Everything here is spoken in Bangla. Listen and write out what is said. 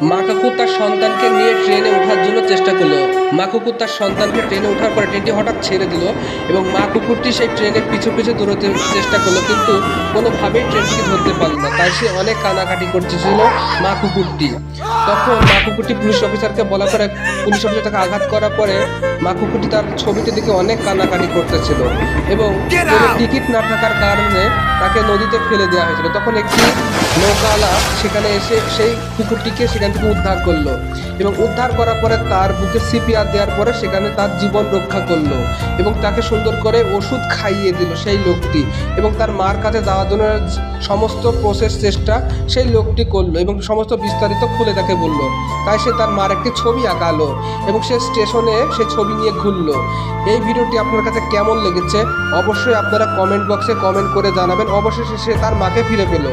মা কাকু তার সন্তানকে নিয়ে ট্রেনে ওঠার জন্য চেষ্টা করল। মা কুকুর তার সন্তানকে ট্রেনে ওঠার পরে ট্রেনটি হঠাৎ ছেড়ে দিল এবং মা কুকুরটি সেই ট্রেনের পিছু পিছু দৌড়তে চেষ্টা করল কিন্তু কোনোভাবেই ট্রেনটিকে ধরতে পারল না। তাই সে অনেক কানাকাটি করতেছিল মা কুকুরটি। তখন মা কুকুরটি পুলিশ অফিসারকে বলার পরে পুলিশ অফিসার তাকে আঘাত করার পরে মা কুকুরটি তার ছবিটি দেখে অনেক কানাকাটি করতেছিল এবং টিকিট না থাকার কারণে তাকে নদীতে ফেলে দেওয়া হয়েছিল। তখন একটি নৌকাওয়ালা সেখানে এসে সেই কুকুরটিকে সেখান উদ্ধার করল। এবং উদ্ধার করার পরে তার বুকে সিপিআর দেওয়ার পরে সেখানে তার জীবন রক্ষা করল এবং তাকে সুন্দর করে ওষুধ খাইয়ে দিল সেই লোকটি এবং তার মার কাছে যাওয়ার জন্য সমস্ত প্রসেস চেষ্টা সেই লোকটি করল এবং সমস্ত বিস্তারিত খুলে তাকে বলল। তাই সে তার মার একটি ছবি আঁকালো এবং সে স্টেশনে সে ছবি নিয়ে ঘুরলো। এই ভিডিওটি আপনার কাছে কেমন লেগেছে? অবশ্যই আপনারা কমেন্ট বক্সে কমেন্ট করে জানাবেন। অবশেষে সে তার মাকে ফিরে পেল।